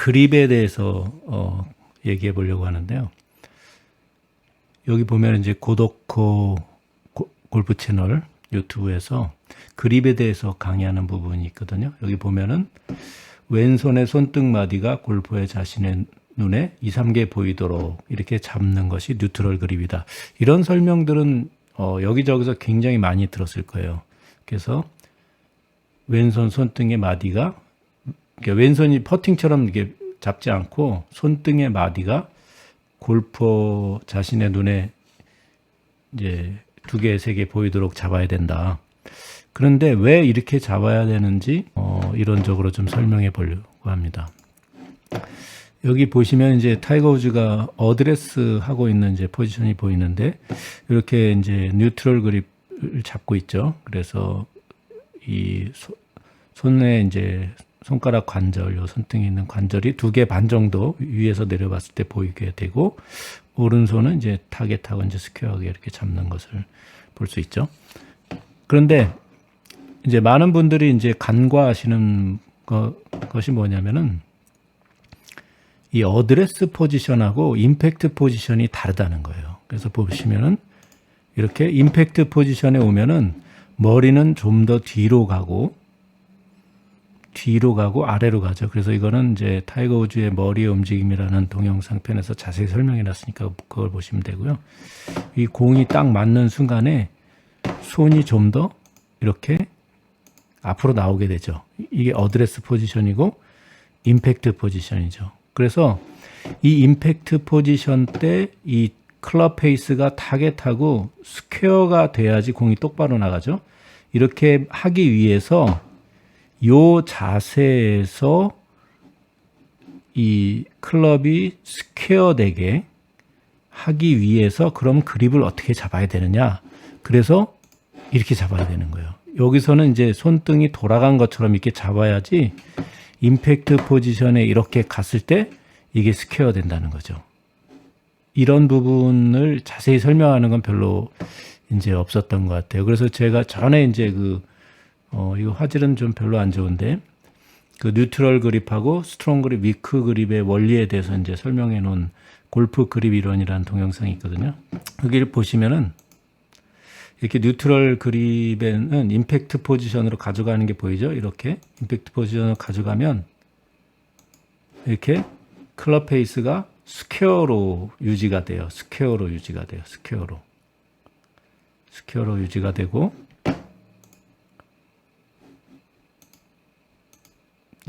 그립에 대해서 어, 얘기해 보려고 하는데요. 여기 보면 이제 고덕호 고- 골프 채널 유튜브에서 그립에 대해서 강의하는 부분이 있거든요. 여기 보면은 왼손의 손등 마디가 골프의 자신의 눈에 2, 3개 보이도록 이렇게 잡는 것이 뉴트럴 그립이다. 이런 설명들은 어, 여기저기서 굉장히 많이 들었을 거예요. 그래서 왼손 손등의 마디가 왼손이 퍼팅처럼 이게 잡지 않고 손등의 마디가 골퍼 자신의 눈에 이제 두 개, 세 개 보이도록 잡아야 된다. 그런데 왜 이렇게 잡아야 되는지 어, 이론적으로 좀 설명해 보려고 합니다. 여기 보시면 이제 타이거 우즈가 어드레스 하고 있는 이제 포지션이 보이는데 이렇게 이제 뉴트럴 그립을 잡고 있죠. 그래서 이 소- 손에 이제 손가락 관절, 요 손등에 있는 관절이 두 개 반 정도 위에서 내려봤을 때 보이게 되고 오른손은 이제 타겟하고 이제 스퀘어하게 이렇게 잡는 것을 볼 수 있죠. 그런데 이제 많은 분들이 이제 간과하시는 거, 것이 뭐냐면은 이 어드레스 포지션하고 임팩트 포지션이 다르다는 거예요. 그래서 보시면은 이렇게 임팩트 포지션에 오면은 머리는 좀 더 뒤로 가고 뒤로 가고 아래로 가죠. 그래서 이거는 이제 타이거 우즈의 머리의 움직임이라는 동영상 편에서 자세히 설명해 놨으니까 그걸 보시면 되고요. 이 공이 딱 맞는 순간에 손이 좀 더 이렇게 앞으로 나오게 되죠. 이게 어드레스 포지션이고 임팩트 포지션이죠. 그래서 이 임팩트 포지션 때 이 클럽 페이스가 타겟하고 스퀘어가 돼야지 공이 똑바로 나가죠. 이렇게 하기 위해서 요 자세에서 이 클럽이 스퀘어 되게 하기 위해서 그럼 그립을 어떻게 잡아야 되느냐? 그래서 이렇게 잡아야 되는 거예요. 여기서는 이제 손등이 돌아간 것처럼 이렇게 잡아야지 임팩트 포지션에 이렇게 갔을 때 이게 스퀘어 된다는 거죠. 이런 부분을 자세히 설명하는 건 별로 이제 없었던 것 같아요. 그래서 제가 전에 이제 그, 어, 이거 화질은 좀 별로 안 좋은데, 그 뉴트럴 그립하고 스트롱 그립, 위크 그립의 원리에 대해서 이제 설명해 놓은 골프 그립 이론이라는 동영상이 있거든요. 여기를 보시면은 이렇게 뉴트럴 그립에는 임팩트 포지션으로 가져가는 게 보이죠? 이렇게 임팩트 포지션으로 가져가면 이렇게 클럽 페이스가 스퀘어로 유지가 돼요. 스퀘어로 유지가 돼요. 스퀘어로. 스퀘어로 유지가 되고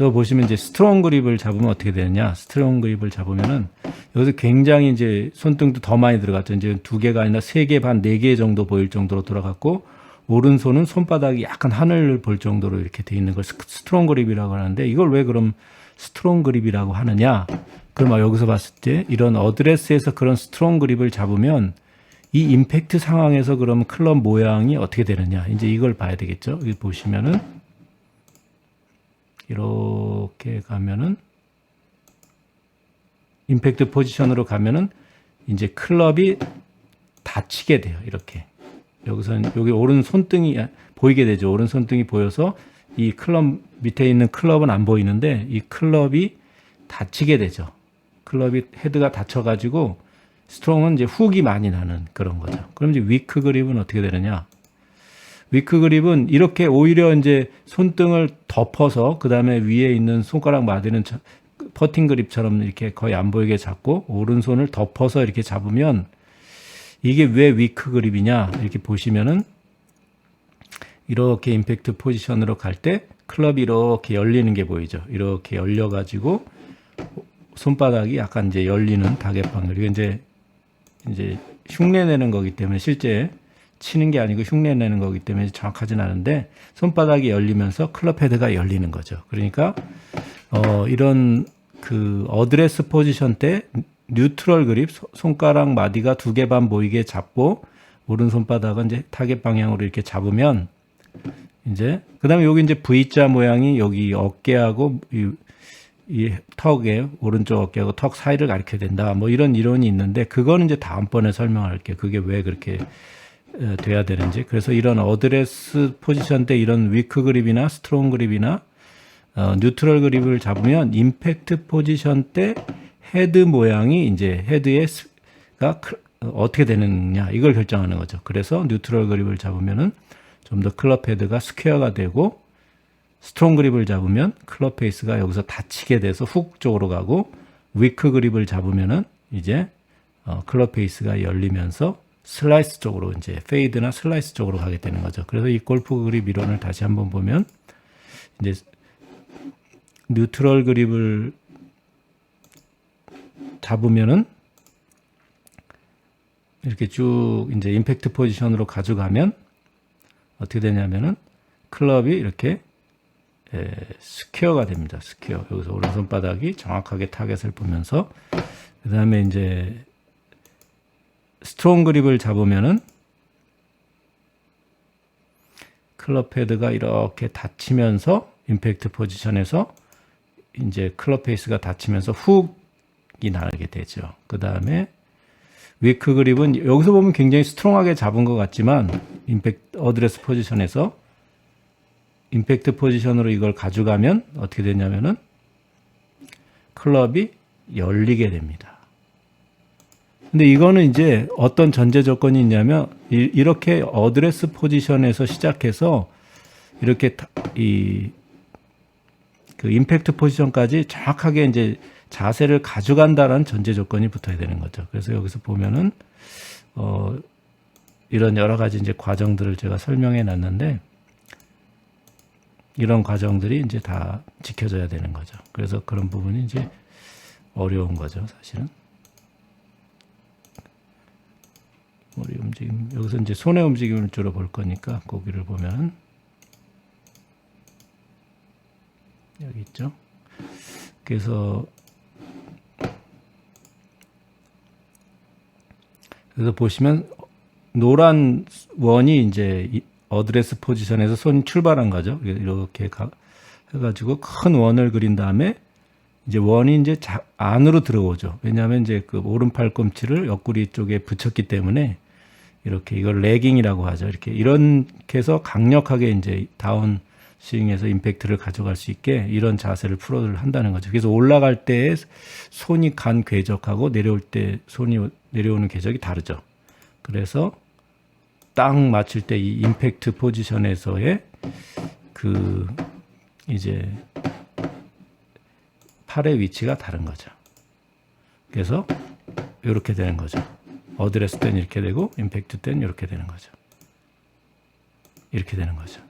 또 보시면 이제 스트롱 그립을 잡으면 어떻게 되느냐? 스트롱 그립을 잡으면은 여기서 굉장히 이제 손등도 더 많이 들어갔죠. 이제 두 개가 아니라 세 개 반, 네 개 정도 보일 정도로 들어갔고 오른손은 손바닥이 약간 하늘을 볼 정도로 이렇게 돼 있는 걸 스- 스트롱 그립이라고 하는데 이걸 왜 그럼 스트롱 그립이라고 하느냐? 그럼 여기서 봤을 때 이런 어드레스에서 그런 스트롱 그립을 잡으면 이 임팩트 상황에서 그럼 클럽 모양이 어떻게 되느냐? 이제 이걸 봐야 되겠죠. 여기 보시면은 이렇게 가면은 임팩트 포지션으로 가면은 이제 클럽이 닫히게 돼요. 이렇게. 여기서는 여기 오른 손등이 보이게 되죠. 오른 손등이 보여서 이 클럽 밑에 있는 클럽은 안 보이는데 이 클럽이 닫히게 되죠. 클럽이 헤드가 닫혀 가지고 스트롱은 이제 훅이 많이 나는 그런 거죠. 그럼 이제 위크 그립은 어떻게 되느냐? 위크 그립은 이렇게 오히려 이제 손등을 덮어서 그 다음에 위에 있는 손가락 마디는 저- 퍼팅 그립처럼 이렇게 거의 안 보이게 잡고 오른손을 덮어서 이렇게 잡으면 이게 왜 위크 그립이냐 이렇게 보시면은 이렇게 임팩트 포지션으로 갈 때 클럽이 이렇게 열리는 게 보이죠. 이렇게 열려 가지고 손바닥이 약간 이제 열리는 다개판 그리고 이제 이제 흉내 내는 거기 때문에 실제 치는 게 아니고 흉내 내는 거기 때문에 정확하진 않은데 손바닥이 열리면서 클럽 헤드가 열리는 거죠. 그러니까 어 이런 그 어드레스 포지션 때 뉴트럴 그립 소- 손가락 마디가 두 개 반 보이게 잡고 오른 손바닥은 이제 타겟 방향으로 이렇게 잡으면 이제 그다음에 여기 이제 V자 모양이 여기 어깨하고 이, 이 턱에 오른쪽 어깨하고 턱 사이를 가리켜야 된다. 뭐 이런 이론이 있는데 그거는 이제 다음번에 설명할게요. 그게 왜 그렇게 어, 돼야 되는지. 그래서 이런 어드레스 포지션 때 이런 위크 그립이나 스트롱 그립이나 어, 뉴트럴 그립을 잡으면 임팩트 포지션 때 헤드 모양이 이제 헤드의 가 어떻게 되느냐 이걸 결정하는 거죠. 그래서 뉴트럴 그립을 잡으면은 좀 더 클럽 헤드가 스퀘어가 되고 스트롱 그립을 잡으면 클럽 페이스가 여기서 닫히게 돼서 훅 쪽으로 가고 위크 그립을 잡으면은 이제 어, 클럽 페이스가 열리면서 슬라이스 쪽으로 이제 페이드나 슬라이스 쪽으로 가게 되는 거죠. 그래서 이 골프 그립 이론을 다시 한번 보면 이제 뉴트럴 그립을 잡으면은 이렇게 쭉 이제 임팩트 포지션으로 가져가면 어떻게 되냐면은 클럽이 이렇게 에, 스퀘어가 됩니다. 스퀘어. 여기서 오른손 바닥이 정확하게 타겟을 보면서 그 다음에 이제 스트롱 그립을 잡으면은 클럽 헤드가 이렇게 닫히면서 임팩트 포지션에서 이제 클럽 페이스가 닫히면서 훅이 나게 되죠. 그 다음에 위크 그립은 여기서 보면 굉장히 스트롱하게 잡은 것 같지만 임팩트 어드레스 포지션에서 임팩트 포지션으로 이걸 가져가면 어떻게 되냐면은 클럽이 열리게 됩니다. 근데 이거는 이제 어떤 전제 조건이 있냐면 이, 이렇게 어드레스 포지션에서 시작해서 이렇게 이 그 임팩트 포지션까지 정확하게 이제 자세를 가져간다는 전제 조건이 붙어야 되는 거죠. 그래서 여기서 보면은 어 이런 여러 가지 이제 과정들을 제가 설명해 놨는데 이런 과정들이 이제 다 지켜져야 되는 거죠. 그래서 그런 부분이 이제 어려운 거죠, 사실은. 움직임 여기서 이제 손의 움직임을 주로 볼 거니까 고기를 보면 여기 있죠. 그래서 그래서 보시면 노란 원이 이제 이 어드레스 포지션에서 손이 출발한 거죠. 이렇게 가, 해가지고 큰 원을 그린 다음에 이제 원이 이제 자, 안으로 들어오죠. 왜냐하면 이제 그 오른팔 꿈치를 옆구리 쪽에 붙였기 때문에 이렇게 이걸 레깅이라고 하죠. 이렇게 이렇게 해서 강력하게 이제 다운 스윙에서 임팩트를 가져갈 수 있게 이런 자세를 프로를 한다는 거죠. 그래서 올라갈 때 손이 간 궤적하고 내려올 때 손이 내려오는 궤적이 다르죠. 그래서 딱 맞출 때 이 임팩트 포지션에서의 그 이제 팔의 위치가 다른 거죠. 그래서 이렇게 되는 거죠. 어드레스 때는 이렇게 되고 임팩트 때는 이렇게 되는 거죠. 이렇게 되는 거죠.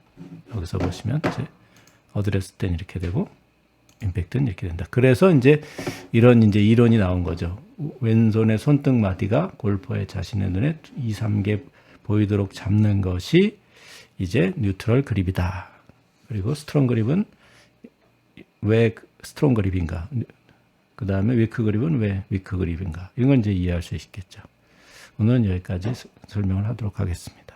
여기서 보시면 이제 어드레스 때는 이렇게 되고 임팩트는 이렇게 된다. 그래서 이제 이런 이제 이론이 나온 거죠. 왼손의 손등 마디가 골퍼의 자신의 눈에 2, 3개 보이도록 잡는 것이 이제 뉴트럴 그립이다. 그리고 스트롱 그립은 왜 스트롱 그립인가? 그 다음에 위크 그립은 왜 위크 그립인가? 이건 이제 이해할 수 있겠죠. 오늘은 여기까지 설명을 하도록 하겠습니다.